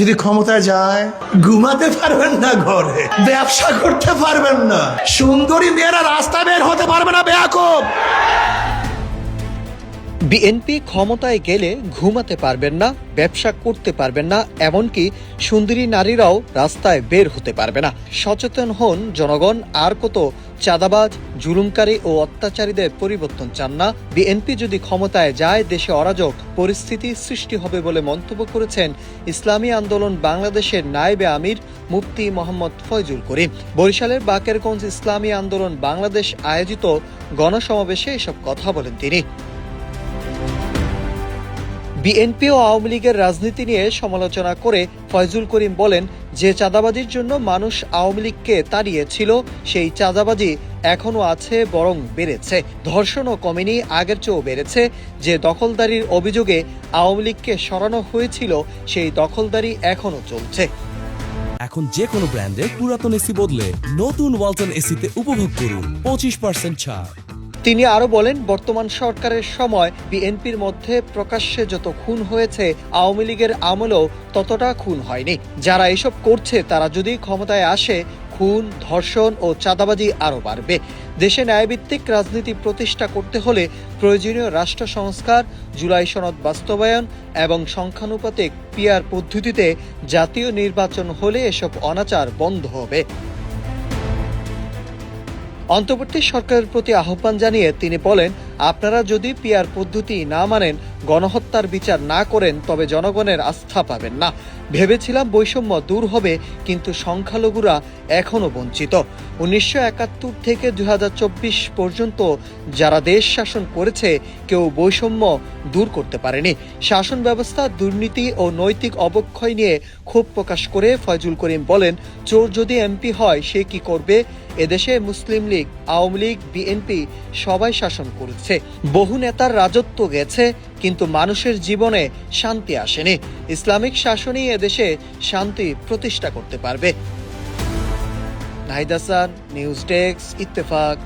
যদি ক্ষমতায় যায়, ঘুমাতে পারবেন না ঘরে, ব্যবসা করতে পারবেন না। সুন্দরী মেয়েরা রাস্তা বের হতে পারবে না বেয়াকুব বিএনপি ক্ষমতায় গেলে ঘুমাতে পারবেন না, ব্যবসা করতে পারবেন না, এমনকি সুন্দরী নারীরাও রাস্তায় বের হতে পারবে না। সচেতন হন জনগণ, আর কত চাঁদাবাজ, জুলুমকারী ও অত্যাচারীদের পরিবর্তন চান না। বিএনপি যদি ক্ষমতায় যায়, দেশে অরাজক পরিস্থিতি সৃষ্টি হবে বলে মন্তব্য করেছেন ইসলামী আন্দোলন বাংলাদেশের নায়েবে আমির মুফতি মোহাম্মদ ফয়জুল করিম। বরিশালের বাকেরগঞ্জ ইসলামী আন্দোলন বাংলাদেশ আয়োজিত গণসমাবেশে এসব কথা বলেন তিনি। বিএনপি ও আওয়ামী লীগের রাজনীতি নিয়ে সমালোচনা করে ফয়জুল করিম বলেন, যে চাঁদাবাজির জন্য মানুষ আওয়ামী লীগকে তাড়িয়েছিল, সেই চাঁদাবাজি এখনও আছে, বরং বেড়েছে। ধর্ষণও কমেনি, আগের চেয়েও বেড়েছে। যে দখলদারির অভিযোগে আওয়ামী লীগকে সরানো হয়েছিল, সেই দখলদারি এখনও চলছে। এখন যে কোনো ব্র্যান্ডের পুরাতন এসি বদলে নতুন ওয়ালটন এসিতে উপভোগ করুন পঁচিশ পার্সেন্ট ছাড়। তিনি আরও বলেন, বর্তমান সরকারের সময় বিএনপির মধ্যে প্রকাশ্যে যত খুন হয়েছে, আওয়ামী লীগের আমলেও ততটা খুন হয়নি। যারা এসব করছে, তারা যদি ক্ষমতায় আসে, খুন, ধর্ষণ ও চাঁদাবাজি আরও বাড়বে। দেশে ন্যায়ভিত্তিক রাজনীতি প্রতিষ্ঠা করতে হলে প্রয়োজনীয় রাষ্ট্র সংস্কার, জুলাই সনদ বাস্তবায়ন এবং সংখ্যানুপাতিক পিয়ার পদ্ধতিতে জাতীয় নির্বাচন হলে এসব অনাচার বন্ধ হবে। অন্তর্বর্তী সরকারের প্রতি আহ্বান জানিয়ে তিনি বলেন, আপনারা যদি পিয়ার পদ্ধতি না মানেন, গণহত্যার বিচার না করেন, তবে জনগণের আস্থা পাবেন না। ভেবেছিলাম বৈষম্য দূর হবে, কিন্তু সংখ্যালঘুরা এখনও বঞ্চিত। উনিশশো একাত্তর থেকে দু হাজার চব্বিশ পর্যন্ত যারা দেশ শাসন করেছে, কেউ বৈষম্য দূর করতে পারেনি। শাসন ব্যবস্থা, দুর্নীতি ও নৈতিক অবক্ষয় নিয়ে ক্ষোভ প্রকাশ করে ফয়জুল করিম বলেন, চোর যদি এমপি হয়, সে কি করবে? এদেশে মুসলিম লীগ, আওয়ামী লীগ, বিএনপি সবাই শাসন করেছে। বহু নেতার রাজত্ব গেছে, কিন্তু মানুষের জীবনে শান্তি আসেনি। ইসলামিক শাসনই এদেশে শান্তি প্রতিষ্ঠা করতে পারবে। Nahid Hasan, news desk, Ittefaq.